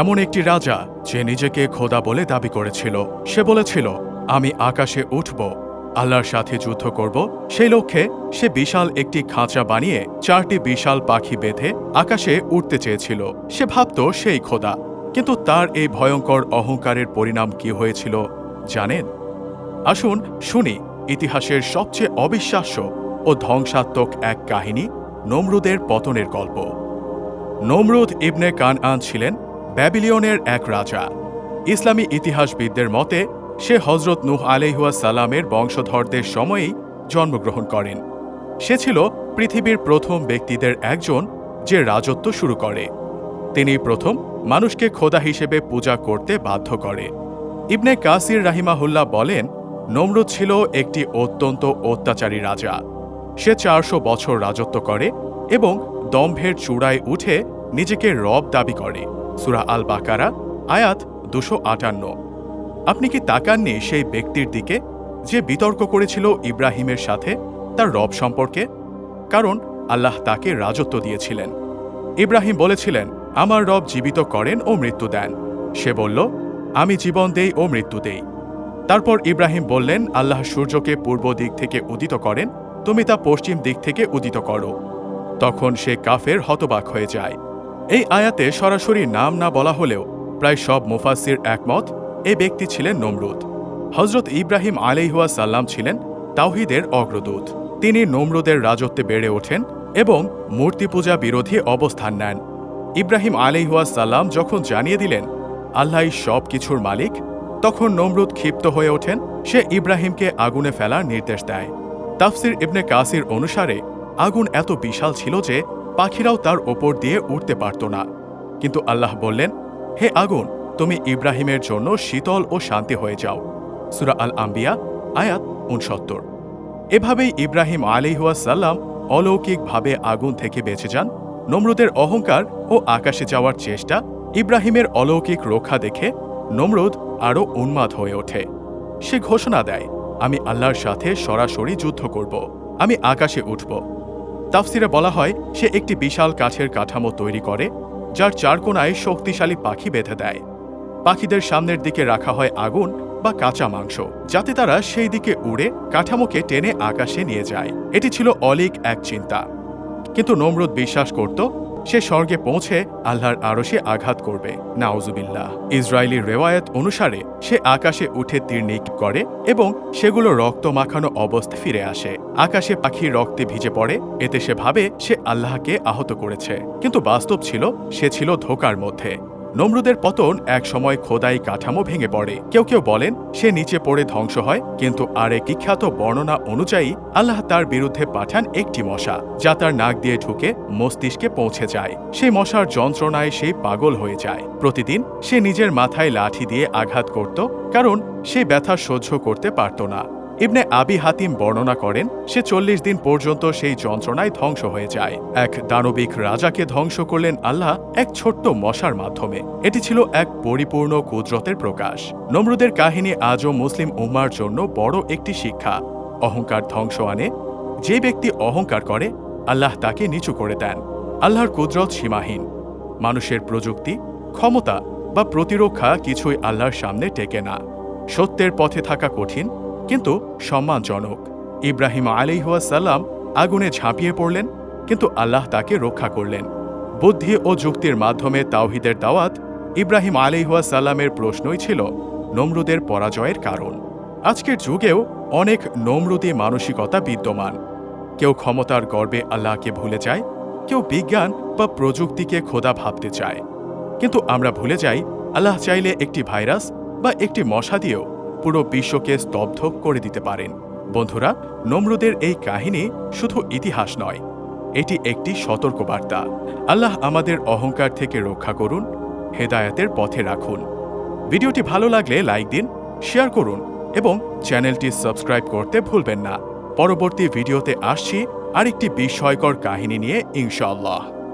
এমন একটি রাজা যে নিজেকে খোদা বলে দাবি করেছিল। সে বলেছিল, আমি আকাশে উঠব, আল্লাহর সাথে যুদ্ধ করব। সেই লক্ষ্যে সে বিশাল একটি খাঁচা বানিয়ে চারটি বিশাল পাখি বেঁধে আকাশে উঠতে চেয়েছিল। সে ভাবত সেই খোদা, কিন্তু তার এই ভয়ঙ্কর অহংকারের পরিণাম কি হয়েছিল জানেন? আসুন শুনি ইতিহাসের সবচেয়ে অবিশ্বাস্য ও ধ্বংসাত্মক এক কাহিনী, নমরুদের পতনের গল্প। নমরুদ ইবনে কানআন ছিলেন ব্যাবিলিয়নের এক রাজা। ইসলামী ইতিহাসবিদদের মতে, সে হজরত নুহ আলিহুয়া সালামের বংশধরদের সময়েই জন্মগ্রহণ করেন। সে ছিল পৃথিবীর প্রথম ব্যক্তিদের একজন যে রাজত্ব শুরু করে। তিনি প্রথম মানুষকে খোদা হিসেবে পূজা করতে বাধ্য করে। ইবনে কাসির রাহিমাহুল্লাহ বলেন, নমরুদ ছিল একটি অত্যন্ত অত্যাচারী রাজা। সে চারশো বছর রাজত্ব করে এবং দম্ভের চূড়ায় উঠে নিজেকে রব দাবি করে। সুরা আল বাকারা আয়াত দুশো আটান্ন। আপনি কি তাকাননি সেই ব্যক্তির দিকে যে বিতর্ক করেছিল ইব্রাহিমের সাথে তার রব সম্পর্কে? কারণ আল্লাহ তাকে রাজত্ব দিয়েছিলেন। ইব্রাহিম বলেছিলেন, আমার রব জীবিত করেন ও মৃত্যু দেন। সে বলল, আমি জীবন দেই ও মৃত্যু দেই। তারপর ইব্রাহিম বললেন, আল্লাহ সূর্যকে পূর্ব দিক থেকে উদিত করেন, তুমি তা পশ্চিম দিক থেকে উদিত করো। তখন সে কাফের হতবাক হয়ে যায়। এই আয়াতে সরাসরি নাম না বলা হলেও প্রায় সব মুফাসির একমত, এ ব্যক্তি ছিলেন নমরুদ। হজরত ইব্রাহিম আলাইহুয়া সাল্লাম ছিলেন তাওহিদের অগ্রদূত। তিনি নমরুদের রাজত্বে বেড়ে ওঠেন এবং মূর্তি পূজা বিরোধী অবস্থান নেন। ইব্রাহিম আলাইহুয়া সাল্লাম যখন জানিয়ে দিলেন আল্লাহ সব কিছুর মালিক, তখন নমরুদ ক্ষিপ্ত হয়ে ওঠেন। সে ইব্রাহিমকে আগুনে ফেলার নির্দেশ দেয়। তাফসির ইবনে কাসির অনুসারে আগুন এত বিশাল ছিল যে পাখিরাও তার ওপর দিয়ে উঠতে পারত না। কিন্তু আল্লাহ বললেন, হে আগুন, তুমি ইব্রাহিমের জন্য শীতল ও শান্তি হয়ে যাও। সুরা আল আম্বিয়া আয়াত উনসত্তর। এভাবেই ইব্রাহিম আলিহুয়া সাল্লাম অলৌকিকভাবে আগুন থেকে বেঁচে যান। নমরুদের অহংকার ও আকাশে যাওয়ার চেষ্টা ইব্রাহিমের অলৌকিক রক্ষা দেখে নমরুদ আরও উন্মাদ হয়ে ওঠে। সে ঘোষণা দেয়, আমি আল্লাহর সাথে সরাসরি যুদ্ধ করব। আমি আকাশে উঠব। তাফসিরে বলা হয়, সে একটি বিশাল কাঠের কাঠামো তৈরি করে, যার চারকোনায় শক্তিশালী পাখি বেঁধে দেয়। পাখিদের সামনের দিকে রাখা হয় আগুন বা কাঁচা মাংস, যাতে তারা সেই দিকে উড়ে কাঠামোকে টেনে আকাশে নিয়ে যায়। এটি ছিল অলিক এক চিন্তা। কিন্তু নমরুদ বিশ্বাস করত সে স্বর্গে পৌঁছে আল্লাহর আরশে আঘাত করবে। নাওজুবিল্লাহ ইসরায়েলি রেওয়ায়ত অনুসারে সে আকাশে উঠে তীর করে এবং সেগুলো রক্ত মাখানো অবস্থা ফিরে আসে। আকাশে পাখি রক্তে ভিজে পড়ে, এতে সে ভাবে সে আল্লাহকে আহত করেছে। কিন্তু বাস্তব ছিল, সে ছিল ধোকার মধ্যে। নমরুদের পতন এক সময় খোদাই কাঠামো ভেঙে পড়ে। কেউ কেউ বলেন, সে নিচে পড়ে ধ্বংস হয়, কিন্তু আরেক বিখ্যাত বর্ণনা অনুযায়ী, আল্লাহ তার বিরুদ্ধে পাঠান একটি মশা, যা তার নাক দিয়ে ঢুকে মস্তিষ্কে পৌঁছে যায়। সেই মশার যন্ত্রণায় সে পাগল হয়ে যায়। প্রতিদিন সে নিজের মাথায় লাঠি দিয়ে আঘাত করত, কারণ সে ব্যথা সহ্য করতে পারত না। ইবনে আবি হাতিম বর্ণনা করেন, সে চল্লিশ দিন পর্যন্ত সেই যন্ত্রণায় ধ্বংস হয়ে যায়। এক দানবিক রাজাকে ধ্বংস করলেন আল্লাহ এক ছোট্ট মশার মাধ্যমে। এটি ছিল এক পরিপূর্ণ কুদরতের প্রকাশ। নমরুদের কাহিনী আজও মুসলিম উম্মার জন্য বড় একটি শিক্ষা। অহংকার ধ্বংস আনে। যে ব্যক্তি অহংকার করে, আল্লাহ তাকে নিচু করে দেন। আল্লাহর কুদরত সীমাহীন। মানুষের প্রযুক্তি, ক্ষমতা বা প্রতিরক্ষা কিছুই আল্লাহর সামনে টেকে না। সত্যের পথে থাকা কঠিন। কিন্তু সম্মানজনক ইব্রাহিম আলিহাসাল্লাম আগুনে ঝাঁপিয়ে পড়লেন, কিন্তু আল্লাহ তাকে রক্ষা করলেন। বুদ্ধি ও যুক্তির মাধ্যমে তাওহিদের দাওয়াত ইব্রাহিম আলিহাসাল্লামের প্রশ্নই ছিল নমরুদের পরাজয়ের কারণ। আজকের যুগেও অনেক নমরুদি মানসিকতা বিদ্যমান। কেউ ক্ষমতার গর্বে আল্লাহকে ভুলে যায়, কেউ বিজ্ঞান বা প্রযুক্তিকে খোদা ভাবতে চায়। কিন্তু আমরা ভুলে যাই, আল্লাহ চাইলে একটি ভাইরাস বা একটি মশা দিয়েও পুরো বিশ্বকে স্তব্ধ করে দিতে পারেন। বন্ধুরা, নমরুদের এই কাহিনী শুধু ইতিহাস নয়, এটি একটি সতর্কবার্তা। আল্লাহ আমাদের অহংকার থেকে রক্ষা করুন, হেদায়াতের পথে রাখুন। ভিডিওটি ভালো লাগলে লাইক দিন, শেয়ার করুন এবং চ্যানেলটি সাবস্ক্রাইব করতে ভুলবেন না। পরবর্তী ভিডিওতে আসছি আরেকটি বিস্ময়কর কাহিনী নিয়ে, ইনশাআল্লাহ।